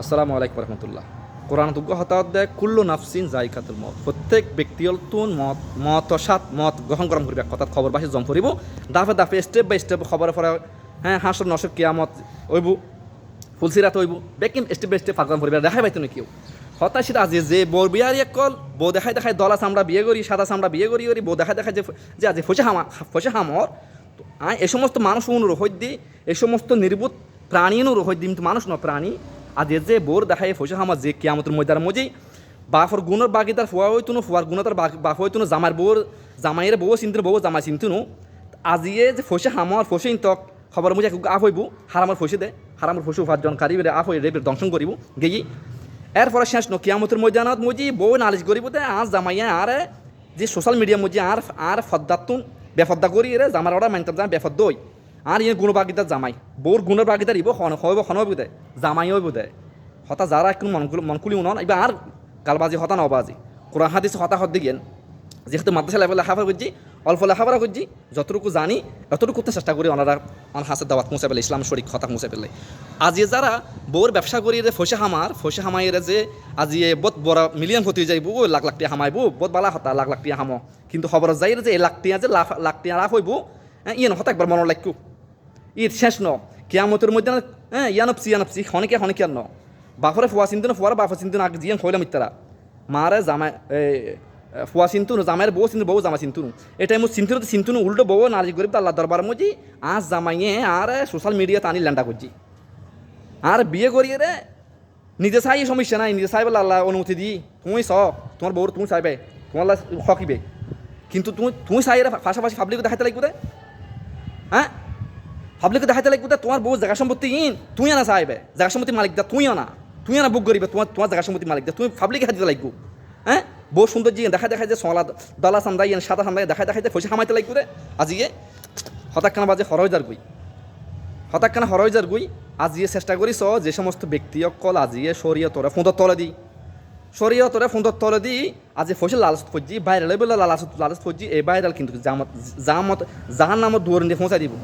আসসালামু আলাইকুম রহমতুল্লাহ। কোরআন তুগ্গ হতাহত দেয় কুল্লু নাফসিন জাইকাতুল মত প্রত্যেক ব্যক্তির তুন মত মত সাত মত গ্রহণ করম করিবে। কথা খবর বাসি জম ফুরিব দাফে দাফে স্টেপ বাই স্টেপ খবর ফরা হ্যাঁ হাঁসর নসর কিয়ামত ওইবু ফুলসিরাত ওইবু বেকিন স্টেপ বাই স্টেপ ফাগম ফুরিবে দেখাই পাইতো না কেউ হতাশিত আজি যে বোর বিয়ার কল, বউ দেখাই দেখাই দলা চামড়া বিয়ে করি, সাদা চামড়া বিয়ে করি করি, বউ দেখাই দেখাই যে যে আজি ফসে হামা, ফসে হামর। তো আই, এ সমস্ত মানুষ অনুরোধ দি এই সমস্ত নির্বুত প্রাণী অনুরোধ দিম মানুষ ন প্রাণী। আজ যে বোর দেখায় ফসে হামা যে কিয়ামতের ময়দার মজি, বাফর গুণর বাগিদার ফুয়া হইতো নো, ফুয়ার গুণতার বাফ হইতো নো জামার বউর জামাইয়ের বউ চিন্তির বউ, জামাই চিন্তু নো। আজিয়ে যে ফসে হামর ফসে ইন্তক, খবর মুজে আফ হইব হারামর ফসে দে হারামর ফসে উপার্জন বেড়ে আফ হয়ে রেবের দংশন করিব গেই এরপরে শেষ ন, কিয়ামতের ময়দানত মুজি বউ নালিশ করিব দে আজ জামাইয়া আর যে সোশ্যাল মিডিয়া মুজি আর আর ফদ্দাতুন, বেফদ্দা করি রে জামার ওরা মানতাম বেফদ্দ হই। আর ইয়ে গুণবাগিতার জামাই। বউর গুণের বাগিতার ইব হন হইব হন হইব জামাই হইব দে। হতা যারা একটু মনকুল মনকুলি উনন এবার আর গালবাজি, হতা নবাজি। কোরআন হাদিস হতা হদ দিগেন। যেহেতু মাদ্রাসা লেভেল লেখাপড়া করছি অল্প লেখা লেখাপড়া করছি যতটুকু জানি, ততটুকু করতে চেষ্টা করি ওনারা অন হাসের দাওয়াত মুছে পেলে ইসলাম শরিক হতা মুছে পেলে আজি যারা বউর ব্যবসা করি রে ফসে হামার ফসে হামাইরে যে আজি এ বহুত বড় মিলিয়ন হতে যাইব ও লাখ লাখ টিয়া হামাইব বহুত বালা হতা, লাখ লাখ টিয়া হামো। কিন্তু খবর যাই যে এই লাখ টিয়া যে লাখ লাখ টিয়া লাভ হইব ইয়ে হতা একবার মনে লাগকু ঈদ শেষ ন। কিয়ামতের মধ্যে হ্যাঁ ইয়ানপসি ইয়ানপসি হনেকে হনেকে আর ন। বাফরে ফুয়া চিন্তু ফুয়ার বাফর চিন্তু আগে জিয়ান খইলাম ইত্যারা মারে জামাই ফুয়া চিন্তুনু জামাইয়ের বউ চিন্তু বউ জামা চিন্তুনু এটাই মো চিন্তুনু চিন্তুনু উল্টো বউ, নারী গরিব, আল্লাহ দরবার মজি আজ জামাইয়ে, আর সোশ্যাল মিডিয়াতে আনি ল্যান্ডা করছি আর বিয়ে করিয়ে রে, নিজে চাই সমস্যা নাই, নিজে চাই বলে আল্লাহ অনুমতি দি। তুমি চ, তোমার বউর তুমি চাইবে তোমার হকিবে। কিন্তু তুমি তুমি চাই পাশাপাশি পাবলিক দেখাতে লাগবে পাবলিকে দেখাতে লাগবে দে তোমার বউ জায়গা সম্পত্তি ইন, তুই আনা চাইবে। জায়গা সম্পত্তি মালিক দা, তুই আনা। তুই আনা, বুক করিবে তোমার তোমার জায়গা সম্পত্তি মালিক দা। তুমি পাবলিকে হাতে লাগবো? হ্যাঁ? বউ সুন্দর জিয়ে দেখা দেখা যে সোলা দলা সান্দাই সাদা সান্দাই দেখা দেখা যে ফসে হামাইতে লাগবে রে। আজিয়ে হতাক্কানা বাজে হরয় যার গুই। হতাক্কানা হরয় যার গুই। আজিয়ে চেষ্টা করিস যে সমস্ত ব্যক্তি অকল আজিয়ে সরিয়ে তোরা ফুঁদর তলে দি। সরিয়ে তোরা ফুঁদর তলে দি, আজি ফসে লালচ ফজি বাইরে বলে লালাচ লালচ ফজি এই বাইরাল কিন্তু জামত জামত জাহান নামত দুয়ার দিয়ে পৌঁছাই দিব।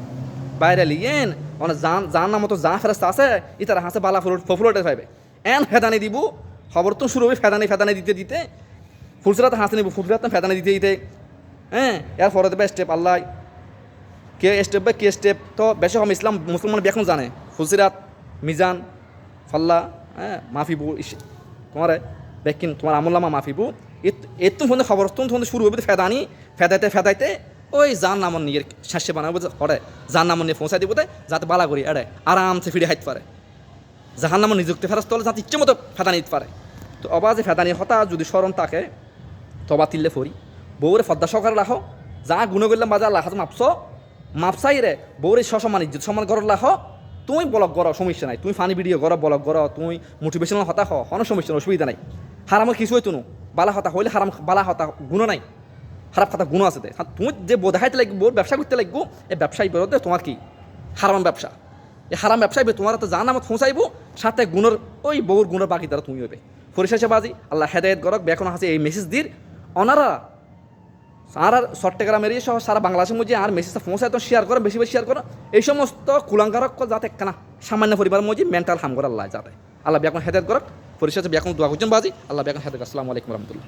বাইরে লিয়েন মানে জান জান নামত যা ফেরাস্তা আছে, ইতারা হাসে বালা ফুল ফফুলটে পাইবে এন ফেদানি দিব, খবর তো শুরু হবে ফেদানি ফেদানি দিতে দিতে। ফুলসরাতে হাসে নিব ফুলসরাতে ফেদানি দিতে দিতে। হ্যাঁ এর পরে দেবে স্টেপ আল্লাহ। কে স্টেপ বা কে স্টেপ তো বেশি হম ইসলাম, মুসলমান এখন জানে। ফুলসিরাত মিজান, ফাল্লা হ্যাঁ মাফিবু তোমার, বেকিন, তোমার আমল্লামা মাফিবু এত ফোন খবর ফোনে শুরু হবে ফেদানি, ফেদাইতে ফেদাইতে ওই যার নাম নিয়ে শেষে বানাবো হরে যার নাম নিয়ে পৌঁছাই দিব যাতে বালা করি এড়ে আরামসে ফিরে হাইতে পারে। যাহার নাম নিযুক্তি ফেরাস তলে যাতে ইচ্ছে মতো ফেদানি দিতে পারে। তো অবাজে ফেদানি হতা যদি স্মরণ তাকে তবা তিল্লে ফরি, বউরে ফদ্দা সহকারে রাখো যা গুণ করলাম বাজার লাখাত মাপছ, মাপসাই রে, বউরে সসমান ইজ্জত সমান ঘর লাখ তুমি বলক গর সমস্যা নাই তুমি ফানি ভিডিও গর বলক গর তুমি মোটিভেশনাল হতা হ, কোনো সমস্যা অসুবিধা নাই। হারামত কিছু হইতো বালা হতা হইলে হারাম, বালা হতা গুণ নাই। খারাপ কথা গুণ আছে হ্যাঁ, তুমি যে বউ দেখাইতে লাগবে ব্যবসা করতে লাগবো এই ব্যবসায়ী বেরোতে তোমার কি? হারাম ব্যবসা। এই হারাম ব্যবসায়ী তোমার তো জান নামত ফোঁসাইব সাথে গুণর ওই বউর গুণের বাকি তারা তুমি হবে পরিশেষে বাজি আল্লাহ হেদায়ত গরক বেখন হাসে এই মেসেজ দির। অনারা আর আর চট্টগ্রাম এরিয়া সহ সারা বাংলাদেশের মধ্যে আর মেসেজটা পৌঁছায় তো শেয়ার করো বেশি বেশি শেয়ার করো। এই সমস্ত কুলাঙ্গারক যাতে কেনা সামান্য পরিবার মধ্যে মেন্টাল হাম করে আল্লাহ যাতে। আল্লাহ বেখন হেদায়ত করক। পরিশেষে বেখন দোয়া করছেন বাজি। আল্লাহ বেখন হেদায়ত আসসালামু আলাইকুম রহমতুল্লাহ।